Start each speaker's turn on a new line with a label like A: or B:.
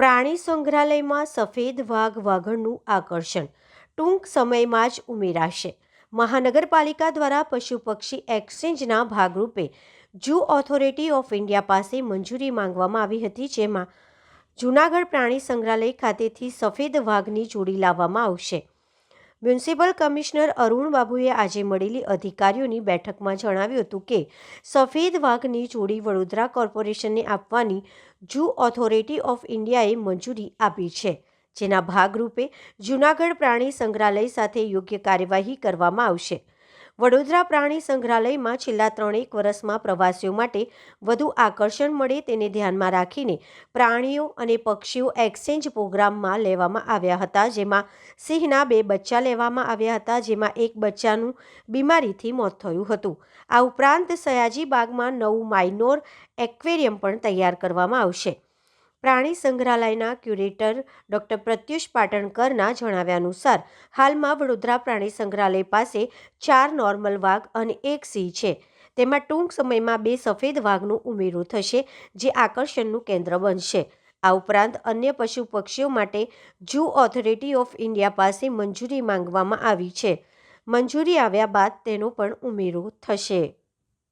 A: પ્રાણી સંગ્રહાલયમાં સફેદ વાઘ વાઘણનું આકર્ષણ. ટૂંક સમયમાં જ ઉમેરાશે. મહાનગરપાલિકા દ્વારા પશુ પક્ષી એક્સચેન્જના ભાગરૂપે જૂ ઓથોરિટી ઓફ ઇન્ડિયા પાસે મંજૂરી માંગવામાં આવી હતી, જેમાં જૂનાગઢ પ્રાણી સંગ્રહાલય ખાતેથી સફેદ વાઘની જોડી લાવવામાં આવશે. મ્યુનિસિપલ કમિશનર અરુણ બાબુએ આજે મળેલી અધિકારીઓની બેઠકમાં જણાવ્યું હતું કે સફેદ વાઘની જોડી વડોદરા કોર્પોરેશનને આપવાની જૂ ઓથોરિટી ઓફ ઇન્ડિયાએ મંજૂરી આપી છે, જેના ભાગરૂપે જૂનાગઢ પ્રાણી સંગ્રહાલય સાથે યોગ્ય કાર્યવાહી કરવામાં આવશે. વડોદરા પ્રાણી સંગ્રહાલયમાં છેલ્લા ત્રણેક વર્ષમાં પ્રવાસીઓ માટે વધુ આકર્ષણ મળે તેને ધ્યાનમાં રાખીને પ્રાણીઓ અને પક્ષીઓ એક્સચેન્જ પ્રોગ્રામમાં લેવામાં આવ્યા હતા, જેમાં સિંહના બે બચ્ચા લેવામાં આવ્યા હતા, જેમાં એક બચ્ચાનું બીમારીથી મોત થયું હતું. આ ઉપરાંત સયાજી બાગમાં નવું માઇનોર એક્વેરિયમ પણ તૈયાર કરવામાં આવશે. પ્રાણી સંગ્રહાલયના ક્યુરેટર ડૉક્ટર પ્રત્યુષ પાટણકરના જણાવ્યા અનુસાર, હાલમાં વડોદરા પ્રાણી સંગ્રહાલય પાસે ચાર નોર્મલ વાઘ અને એક સિંહ છે. તેમાં ટૂંક સમયમાં બે સફેદ વાઘનું ઉમેરો થશે, જે આકર્ષણનું કેન્દ્ર બનશે. આ ઉપરાંત અન્ય પશુ પક્ષીઓ માટે ઝૂ ઓથોરિટી ઓફ ઇન્ડિયા પાસે મંજૂરી માંગવામાં આવી છે. મંજૂરી આવ્યા બાદ તેનો પણ ઉમેરો થશે.